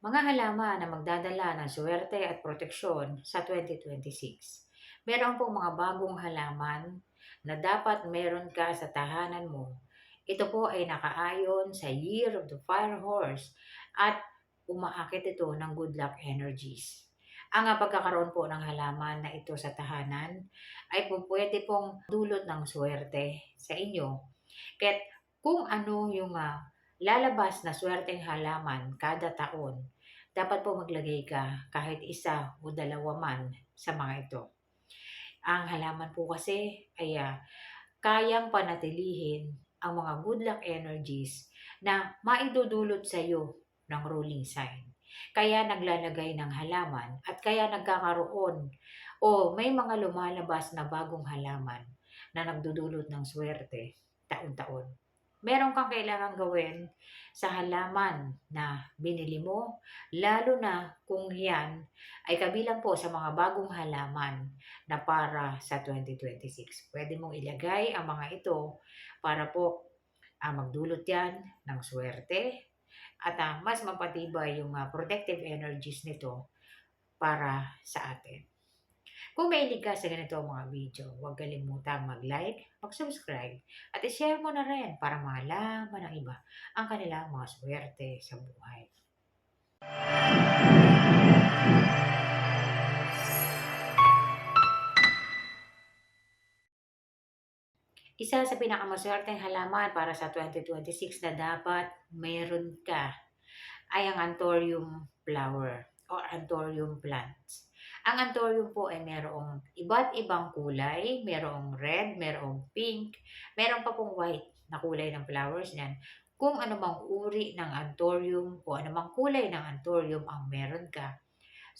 Mga halaman na magdadala ng swerte at proteksyon sa 2026. Meron pong mga bagong halaman na dapat meron ka sa tahanan mo. Ito po ay nakaayon sa Year of the Fire Horse at umaakit ito ng good luck energies. Ang pagkakaroon po ng halaman na ito sa tahanan ay po pwede pong dulot ng swerte sa inyo. Kaya't kung ano yung ah, lalabas na swerteng halaman kada taon, dapat po maglagay ka kahit isa o dalawa man sa mga ito. Ang halaman po kasi ay ah, kayang panatilihin ang mga good luck energies na maidudulot sa iyo ng ruling sign. Kaya naglalagay ng halaman at kaya nagkakaroon o may mga lumalabas na bagong halaman na nagdudulot ng swerte taon-taon. Meron kang kailangan gawin sa halaman na binili mo, lalo na kung yan ay kabilang po sa mga bagong halaman na para sa 2026. Pwede mong ilagay ang mga ito para po ah, magdulot yan ng swerte, at ah, mas mapatibay yung ah, protective energies nito para sa atin. Kung mahilig ka sa ganito mga video, huwag kalimutang mag-like, mag-subscribe, at i-share mo na rin para malaman ng iba ang kanilang mga swerte sa buhay. Isa sa pinakamaswerteng halaman para sa 2026 na dapat meron ka ay ang anthurium flower or anthurium plants. Ang anthurium po ay merong iba't ibang kulay, merong red, merong pink, meron pa pong white na kulay ng flowers niyan. Kung anumang uri ng anthurium o anumang kulay ng anthurium ang meron ka,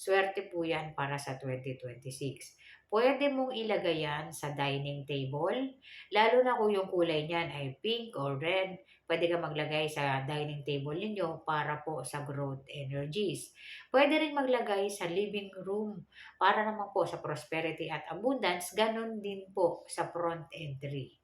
swerte po yan para sa 2026. Pwede mong ilagay yan sa dining table, lalo na kung yung kulay niyan ay pink or red, pwede ka maglagay sa dining table ninyo para po sa growth energies. Pwede rin maglagay sa living room para naman po sa prosperity at abundance, ganun din po sa front entry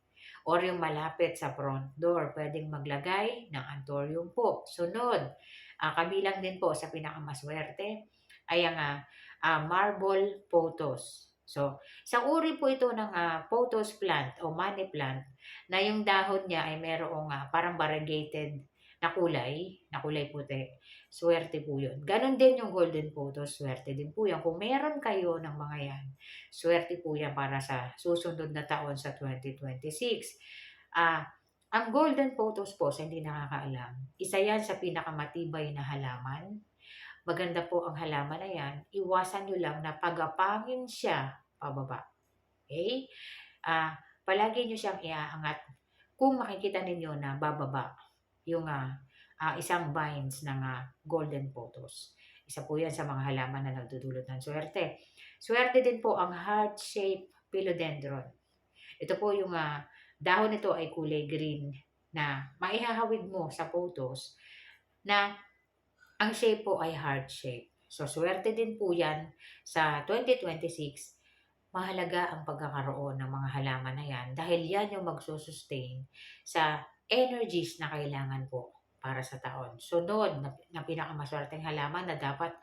or yung malapit sa front door, pwedeng maglagay ng anthurium po. Sunod, uh, kabilang din po sa pinakamaswerte ay ang uh, marble photos. So, isang uri po ito ng uh, photos plant o money plant na yung dahon niya ay merong uh, parang variegated na kulay, na kulay puti. Swerte po yun. Ganon din yung golden photos, swerte din po yan. Kung meron kayo ng mga yan, swerte po yan para sa susunod na taon sa 2026. Ah, uh, ang golden photos po, sa hindi nakakaalam, isa yan sa pinakamatibay na halaman maganda po ang halaman na yan, iwasan nyo lang na pagapangin siya pababa. Okay? Uh, palagi nyo siyang iaangat kung makikita ninyo na bababa yung uh, uh, isang vines ng uh, golden photos. Isa po yan sa mga halaman na nagdudulot ng swerte. Swerte din po ang heart-shaped philodendron. Ito po yung uh, dahon nito ay kulay green na maihahawid mo sa photos na ang shape po ay heart shape. So, swerte din po yan sa 2026. Mahalaga ang pagkakaroon ng mga halaman na yan dahil yan yung magsusustain sa energies na kailangan po para sa taon. Sunod na, na pinakamaswerteng halaman na dapat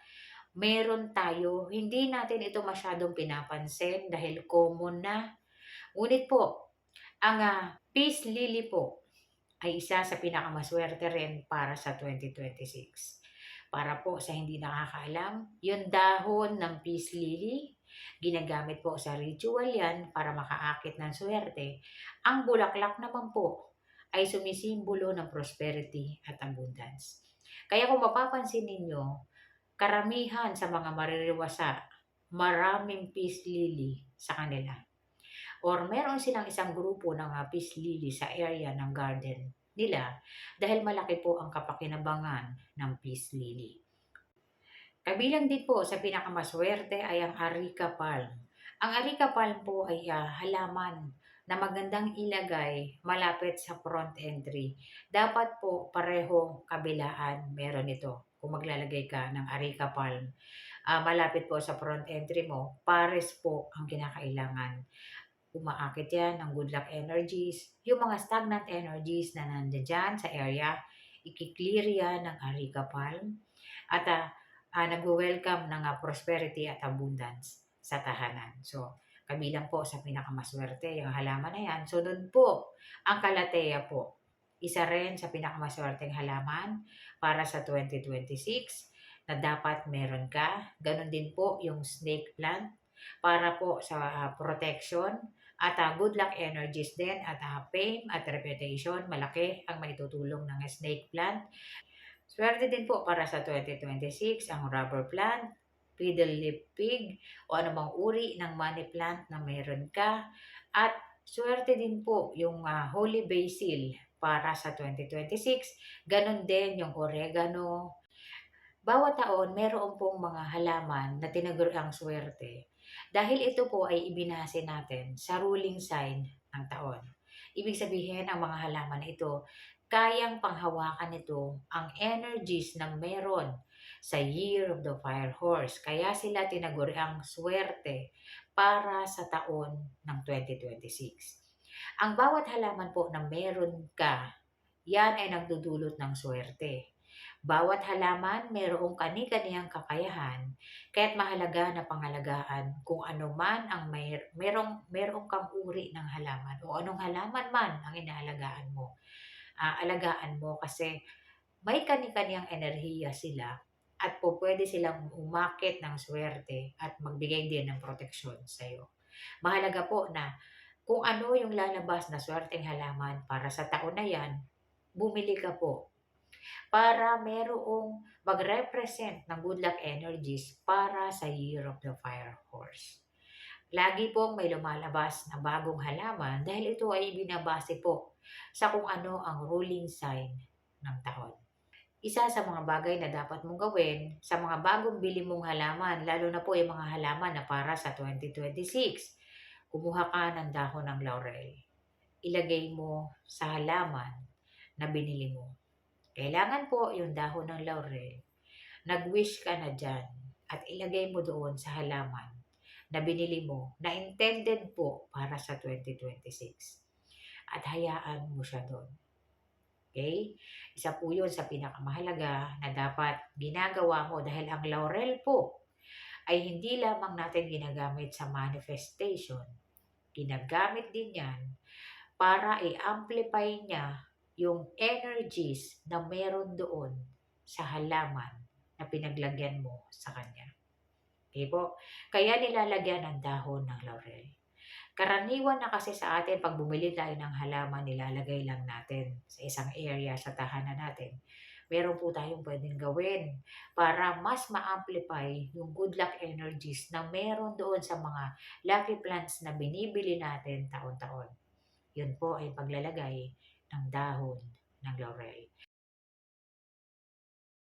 meron tayo, hindi natin ito masyadong pinapansin dahil common na. Ngunit po, ang uh, peace lily po ay isa sa pinakamaswerte rin para sa 2026. Para po sa hindi nakakaalam, yung dahon ng peace lily, ginagamit po sa ritual yan para makaakit ng swerte. Ang bulaklak naman po ay sumisimbolo ng prosperity at abundance. Kaya kung mapapansin ninyo, karamihan sa mga maririwasa, maraming peace lily sa kanila. Or meron silang isang grupo ng peace lily sa area ng garden nila dahil malaki po ang kapakinabangan ng peace lily. Kabilang din po sa pinakamaswerte ay ang Arica palm. Ang Arica palm po ay uh, halaman na magandang ilagay malapit sa front entry. Dapat po pareho kabilaan meron ito kung maglalagay ka ng Arica palm. Uh, malapit po sa front entry mo, pares po ang kinakailangan umaakit yan ng good luck energies, yung mga stagnant energies na nandiyan sa area, Iki-clear yan ng Areca palm at ah, ah, nagwe-welcome ng ah, prosperity at abundance sa tahanan. So, kabilang po sa pinakamaswerte yung halaman na yan. So, doon po, ang kalateya po, isa rin sa pinakamaswerteng halaman para sa 2026 na dapat meron ka. Ganon din po yung snake plant para po sa ah, protection at ah, good luck energies din at ah, fame at reputation. Malaki ang maitutulong ng snake plant. Swerte din po para sa 2026 ang rubber plant, fiddle leaf pig o anumang uri ng money plant na meron ka. At swerte din po yung ah, holy basil para sa 2026. Ganon din yung oregano. Bawat taon, meron pong mga halaman na tinagur ang swerte. Dahil ito po ay ibinase natin sa ruling sign ng taon. Ibig sabihin, ang mga halaman na ito, kayang panghawakan nito ang energies na meron sa Year of the Fire Horse. Kaya sila tinaguri ang swerte para sa taon ng 2026. Ang bawat halaman po na meron ka, yan ay nagdudulot ng swerte. Bawat halaman mayroong kani-kaniyang kakayahan, kaya't mahalaga na pangalagaan kung ano man ang may, merong, merong kang uri ng halaman o anong halaman man ang inaalagaan mo. Ah, alagaan mo kasi may kani-kaniyang enerhiya sila at po pwede silang umakit ng swerte at magbigay din ng proteksyon sa iyo. Mahalaga po na kung ano yung lalabas na swerteng halaman para sa taon na yan, bumili ka po para merong mag-represent ng good luck energies para sa Year of the Fire Horse. Lagi pong may lumalabas na bagong halaman dahil ito ay binabase po sa kung ano ang ruling sign ng taon. Isa sa mga bagay na dapat mong gawin sa mga bagong bili mong halaman, lalo na po yung mga halaman na para sa 2026, kumuha ka ng dahon ng laurel. Ilagay mo sa halaman na binili mo. Kailangan po yung dahon ng laurel. Nag-wish ka na dyan at ilagay mo doon sa halaman na binili mo na intended po para sa 2026. At hayaan mo siya doon. Okay? Isa po yun sa pinakamahalaga na dapat ginagawa mo dahil ang laurel po ay hindi lamang natin ginagamit sa manifestation. Ginagamit din yan para i-amplify niya yung energies na meron doon sa halaman na pinaglagyan mo sa kanya. Okay po? Kaya nilalagyan ng dahon ng laurel. Karaniwan na kasi sa atin, pag bumili tayo ng halaman, nilalagay lang natin sa isang area sa tahanan natin. Meron po tayong pwedeng gawin para mas ma-amplify yung good luck energies na meron doon sa mga lucky plants na binibili natin taon-taon. Yun po ay paglalagay ng dahon ng laurel.